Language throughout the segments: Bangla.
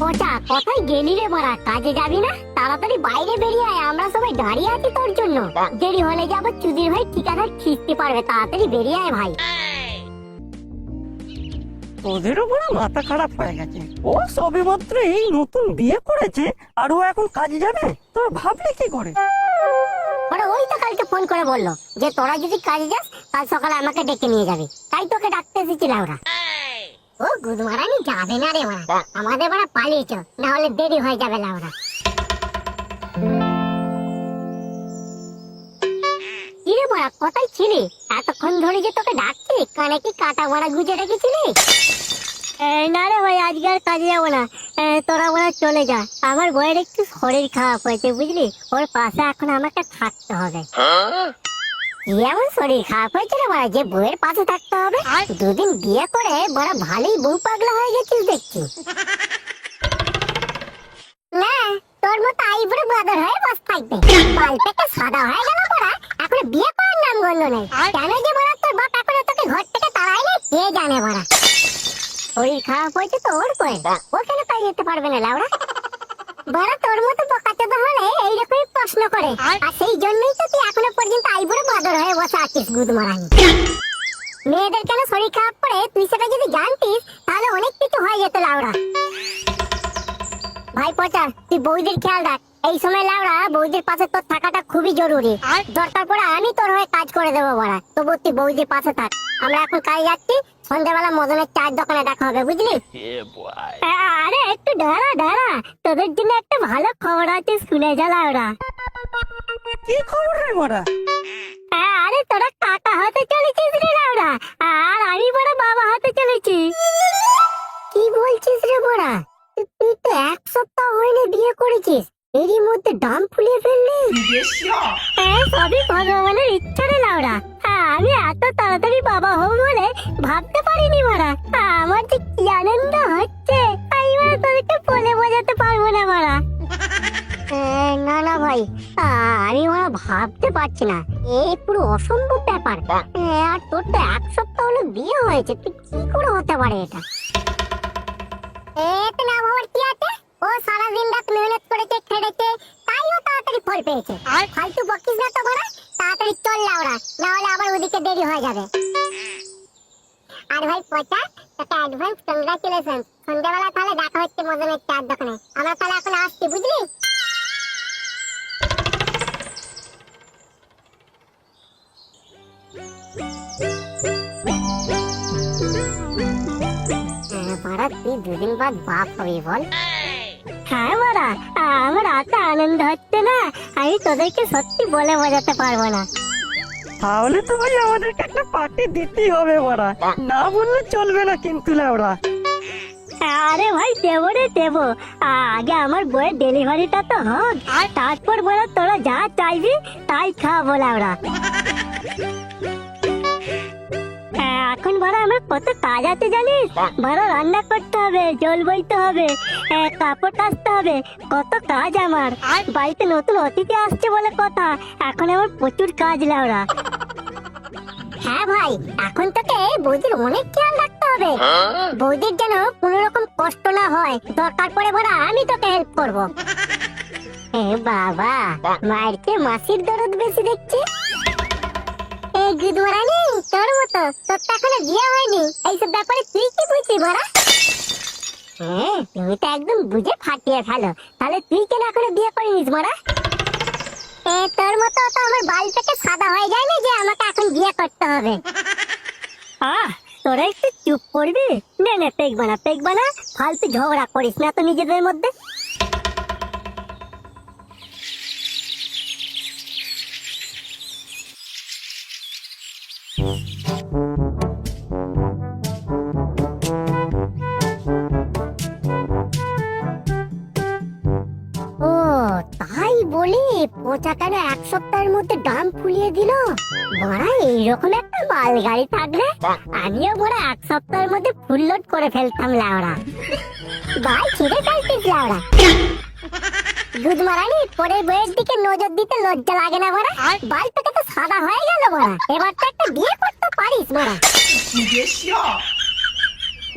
পচা কোথায় গেলি রে বড়া কাজে যাবি না? তাড়াতাড়ি বাইরে বেরিয়ে আয় আমরা সবাই দাঁড়িয়ে আছি তোর জন্য। দেরি হলে যাব চুদির ভাই ঠিকাদার খিস্তি পারবে তাড়াতাড়ি বেরিয়ে আয় ভাই। ওদের উপরে মাথা খারাপ হয়ে গেছে। ও সবে মাত্র এই নতুন বিয়ে করেছে আর ও এখন কাজে যাবে? তোর ভাবলে কি করে? ওরা ওই তো কালকে ফোন করে বলল যে তোরা যদি কাজে যাস কাল সকালে আমাকে ডেকে নিয়ে যাবি। তাই তোকে ডাকতে এসেছিলাম ওরা ও গুদমারানি যাবে না রে ওরা। আমাদের ওরা পালিয়েছ না হলে দেরি হয়ে যাবে না ওরা। কিরে বড়া কোথায় ছিলি? এতক্ষণ ধরে যে তোকে ডাকছি কানে কি কাটা বড়া গুজে রেখেছিলি? না রে ভাই আজকে আর কাজে যাব না। এ, তোরা বড়া চলে যা। আমার বইয়ের একটু শরীর খারাপ হয়েছে বুঝলি? ওর পাশে এখন আমাকে থাকতে হবে। কি এমন শরীর খারাপ হয়েছে রে বড়া যে বউয়ের পাশে থাকতে হবে। দুদিন বিয়ে করে বড় ভালোই বউ পাগলা হয়ে গেছিস দেখছি। না তোর মতো আইবুড়ো বাদর হয়ে বস থাকবে। থেকে সাদা হয়ে গেল বড়া এখন বিয়ে করার নাম গন্ধ নেই। কেন যে বড়া তোর বাপ এখনও তোকে ঘর থেকে তাড়াইলে কে জানে বড়া। শরীর খারাপ হয়েছে তো ওর করে। ও কেন তাই যেতে পারবে না লাউড়া বড় তোর মতো বোকাচোদা হলে এইরকমই প্রশ্ন করে। আর সেই জন্যই তো তুই এখনও পর্যন্ত আইবুড়ো বাদর হয়ে বসে আছিস গুদ মারানি মেয়েদের কেন শরীর খারাপ করে? তুই সেটা যদি জানতিস তাহলে অনেক কিছু হয়ে যেত লাউড়া। ভাই পচা তুই বৌদির খেয়াল রাখ। এই সময় লাউড়া বৌদির পাশে তোর থাকাটা খুবই জরুরি। দরকার পড়ে আমি তোর হয়ে কাজ করে দেবো বড়া। তবু তুই বৌদির পাশে থাক। আমরা এখন কাজে যাচ্ছি সন্ধ্যাবেলা মদনের চার দোকানে দেখা হবে বুঝলি? আরে একটু দাঁড়া দাঁড়া। তোদের জন্য একটা ভালো খবর আছে শুনে যা লাউড়া কি খবর রে বড়া? আরে তোরা কাকা হতে চলেছিস রে লাউড়া আর আমি বড় বাবা হতে চলেছি। কি বলছিস রে বড়া? তুই তো এক সপ্তাহ হয়নি বিয়ে করেছিস। এরই মধ্যে দাম ফুলিয়ে ফেললি। হ্যাঁ সবই ভগবানের ইচ্ছা রে লাউড়া হ্যাঁ, আমি এত তাড়াতাড়ি বাবা হব বলে ভাবতে পারিনি মারা আমার যে কি আনন্দ হচ্ছে। আমি তোদেরকে বলে বোঝাতে মারা। না না ভাই আমি ওরা ভাবতে পারছি না। এই পুরো অসম্ভব ব্যাপার। আর তোর তো এক সপ্তাহ হলো বিয়ে হয়েছে তুই কি করে হতে পারে এটা? এতে না কি। আছে ও সারা দিন রাত মেহনত করেছে খেটেছে তাই ও তাড়াতাড়ি ফল পেয়েছে। আর? ফালতু বকিস না তো বড়া তাড়াতাড়ি চল লাউড়া না হলে আবার ওদিকে দেরি হয়ে যাবে। আর ভাই পচা তোকে অ্যাডভান্স কংগ্রাচুলেশন সন্ধ্যাবেলা তাহলে দেখা হচ্ছে মদনের চার দোকানে। আমরা তুই দুদিন বাদ বাপ হবি বল হ্যাঁ মারা আমার এত আনন্দ হচ্ছে না আমি তোদেরকে সত্যি বলে বোঝাতে পারব না তাহলে তো ভাই আমাদেরকে একটা পার্টি দিতেই হবে বড়া না বললে চলবে না কিন্তু লাউড়া আরে ভাই দেবো রে দেবো আগে আমার বইয়ের ডেলিভারিটা তো হোক আর তারপর বলো তোরা যা চাইবি তাই খাব ওরা এখন বড় আমার কত কাজ আছে জানিস? বড় রান্না করতে হবে জল বইতে হবে কাপড় কাচতে হবে কত কাজ আমার। বাড়িতে নতুন অতিথি আসছে বলে কথা এখন আমার প্রচুর কাজ লাউরা। হ্যাঁ ভাই এখন তোকে বৌদির অনেক খেয়াল রাখতে হবে। বৌদির যেন কোনো রকম কষ্ট না হয় দরকার পড়ে বড় আমি তোকে হেল্প করব। বাবা মায়ের চেয়ে মাসির দরদ বেশি দেখছি। গুদমারানি তোর মতো। তোর তো এখনও বিয়ে হয়নি। এইসব ব্যাপারে তুই কি হ্যাঁ তুমি তো একদম বুঝে ফাটিয়ে ফেলো। তাহলে তুই কেন এখনও বিয়ে তোর মতো তো আমার থেকে সাদা হয়ে যায় না যে আমাকে এখন বিয়ে করতে হবে। আহ, তোরা একটু চুপ করবি। নে নে পেক বানা পেক বানা। ফালতু ঝগড়া করিস না তো নিজেদের মধ্যে। ও, তাই বলি পচা এক সপ্তাহের মধ্যে দাম ফুলিয়ে দিল? বড়া, এইরকম একটা মাল গাড়ি থাকলে আমিও বড় এক সপ্তাহের মধ্যে ফুল লোড করে ফেলতাম লাউড়া। ভাই ছিঁড়ে ফেলতিস লাউড়া। দুধ মারানি পরের বইয়ের দিকে নজর দিতে লজ্জা লাগে না বড়া। বাল থেকে তো সাদা হয়ে গেল বড়া। এবার তো একটা বিয়ে করতে পারিস বড়া।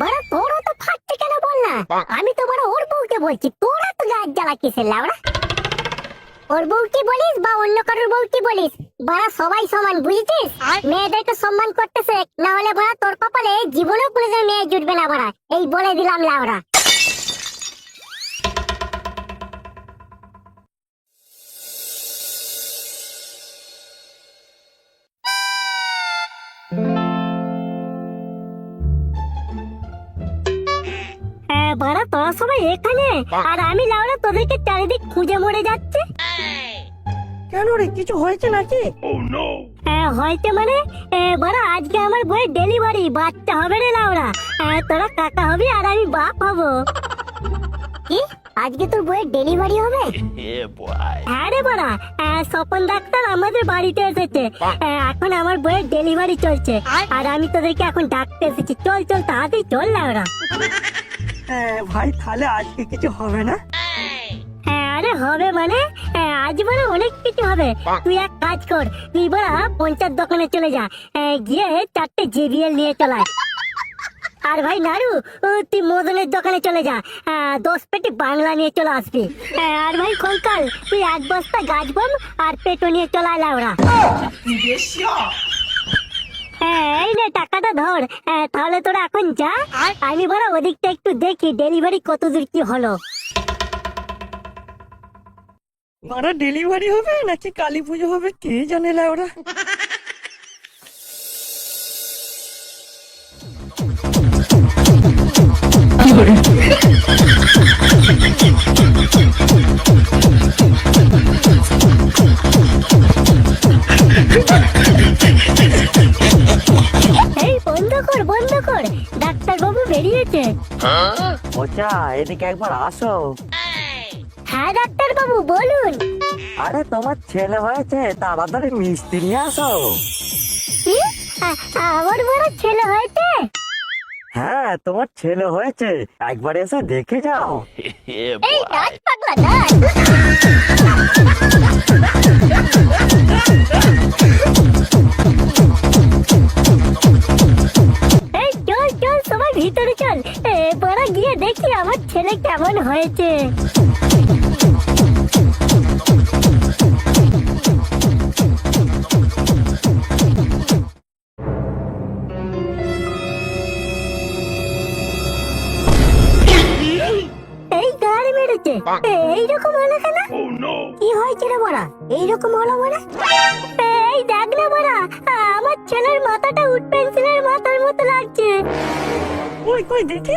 বড়া তোরও তো ফাটছে কেন বল না? আমি তো বড় ওর বউকে বলছি তোরা তো গাছ জ্বালা কিসের লাউড়া? ওর বউকে বলিস বা অন্য কারোর বউ কি বলিস? বাড়া সবাই সমান বুঝেছিস? মেয়েদেরকে সম্মান করতেছে না হলে বাড়া তোর কপালে জীবনেও কোনোদিন মেয়ে জুটবে না বাড়া। এই বলে দিলাম লাউড়া। বাড়া তোরা সবাই এখানে। আর আমি লাউড়া তোদেরকে চারিদিক খুঁজে মরে যাচ্ছে। কেন রে কিছু হয়েছে নাকি? হ্যাঁ হয়তো মানে? এ, বড় আজকে আমার বইয়ের ডেলিভারি। বাচ্চা হবে রে লাউরা। হ্যাঁ, তোরা কাকা হবি আর আমি বাপ হব। কি? আজকে তোর বইয়ের ডেলিভারি হবে? হ্যাঁ রে বড়া। হ্যাঁ, স্বপন ডাক্তার আমাদের বাড়িতে এসেছে। হ্যাঁ, এখন আমার বইয়ের ডেলিভারি চলছে। আর আমি তোদেরকে এখন ডাকতে এসেছি। চল চল তাড়াতাড়ি চল লাউরা। হ্যাঁ ভাই তাহলে আজকে কিছু হবে না? হ্যাঁ আরে হবে মানে? হ্যাঁ, আজ মানে অনেক কিছু হবে। তুই এক কাজ কর তুই বড়া পঞ্চায়েত দোকানে চলে যা। হ্যাঁ, গিয়ে চারটে জিবিএল নিয়ে চলায় আর ভাই নাড়ু তুই মদনের দোকানে চলে যা। হ্যাঁ, দশ পেটি বাংলা নিয়ে চলে আসবি। হ্যাঁ, আর ভাই কঙ্কাল তুই এক বস্তা গাছ বম আর পেটো নিয়ে চলে আয় লাউরা হ্যাঁ এই নে টাকাটা ধর। হ্যাঁ, তাহলে তোরা এখন যা। আমি বড় ওদিকটা একটু দেখি ডেলিভারি কত দূর কি হলো। মারা ডেলিভারি হবে নাকি কালী পুজো হবে? কে জানে ওরা এই বেরিয়েছে ওচা এদিকে একবার আসো। হ্যাঁ ডাক্তার বাবু বলুন। আরে তোমার ছেলে হয়েছে তাড়াতাড়ি মিষ্টি নিয়ে আসো। আমার বড় ছেলে হয়েছে? হ্যাঁ তোমার ছেলে হয়েছে। একবার এসে দেখে যাও। এই নাচ পাগলা নাচ। এই চল চল সবাই ভিতরে চল। গিয়ে দেখি আমার ছেলে কেমন হয়েছে। এইরকম কি এইরকম এই না আমার ছেলের মাথাটা উড পেন্সিলের মাথার মতো লাগছে। দেখি।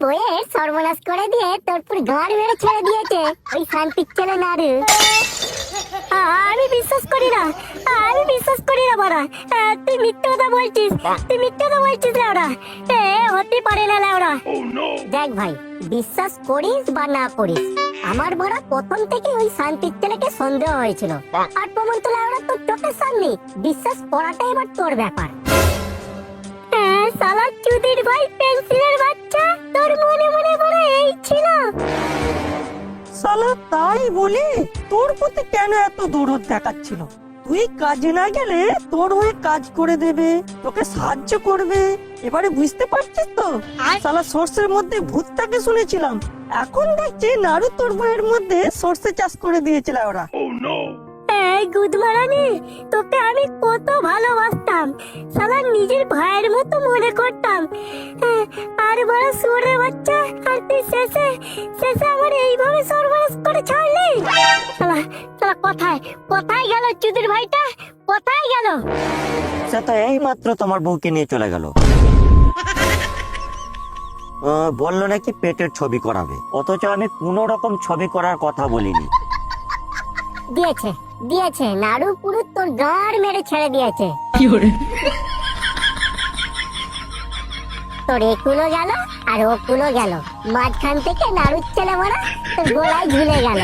সর্বনাশ করে দিয়ে তোর পুরো মেরে ছেড়ে দিয়েছে। ওই শান্তির ছেলে আমি বিশ্বাস করি না আমি বিশ্বাস করি না বড়া। তুই মিথ্যে কথা বলছিস তুই মিথ্যে কথা বলছিস এ হতে পারে না লাউড়া দেখ ভাই বিশ্বাস করিস বা না করিস আমার বড় প্রথম থেকে ওই শান্তির ছেলেকে সন্দেহ হয়েছিল। আর প্রমাণ তো লাউড়া তোর চোখের সামনে বিশ্বাস করাটাই এবার তোর ব্যাপার। হ্যাঁ সালা চুদির ভাই পেন্সিলের তোর মনে মনে বড় এই ছিল। সালা তাই বলি? তোর প্রতি কেন এত দৌড় দেখাচ্ছিল? তুই কাজে না গেলে তোর হয়ে কাজ করে দেবে তোকে সাহায্য করবে। এবারে বুঝতে পারছিস তো? সালা সর্ষের মধ্যে ভূতটাকে শুনেছিলাম। এখন দেখছি নাড়ু তোর বইয়ের মধ্যে সর্ষে চাষ করে দিয়েছিল ওরা। এই গুদমারানি তোকে আমি কত ভালোবাসতাম। সালা নিজের ভাইয়ের মতো মনে করতাম। হ্যাঁ, আর বড় সুরের বাচ্চা আর তুই শেষে শেষে আমার এইভাবে সর্বনাশ করে ছাড়লি? সালা সালা কোথায় কোথায় গেল চুদির ভাইটা? কোথায় গেল? সে তো এই মাত্র তোমার বউকে নিয়ে চলে গেল। বলল নাকি পেটের ছবি করাবে। অথচ আমি কোনো রকম ছবি করার কথা বলিনি। দিয়েছে। দিয়েছে। নাড়ু পুরো তোর গাড় মেরে ছেড়ে দিয়েছে। তোর একুলো গেল আর ও কুলো গেল। মাঝখান থেকে নাড়ুর ছেলে মারা তোর গোলায় ঝুলে গেল।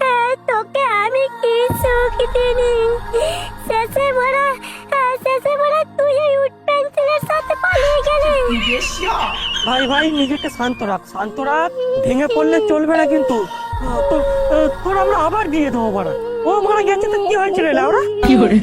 হ্যাঁ, তোকে আমি কি শেষে ভাই ভাই, নিজেকে শান্ত রাখ শান্ত রাখ। ভেঙে পড়লে চলবে না কিন্তু। তোর আমরা আবার বিয়ে দেবো বাড়া। ও মারা গেছে তো কি হয়েছিল কি ওরা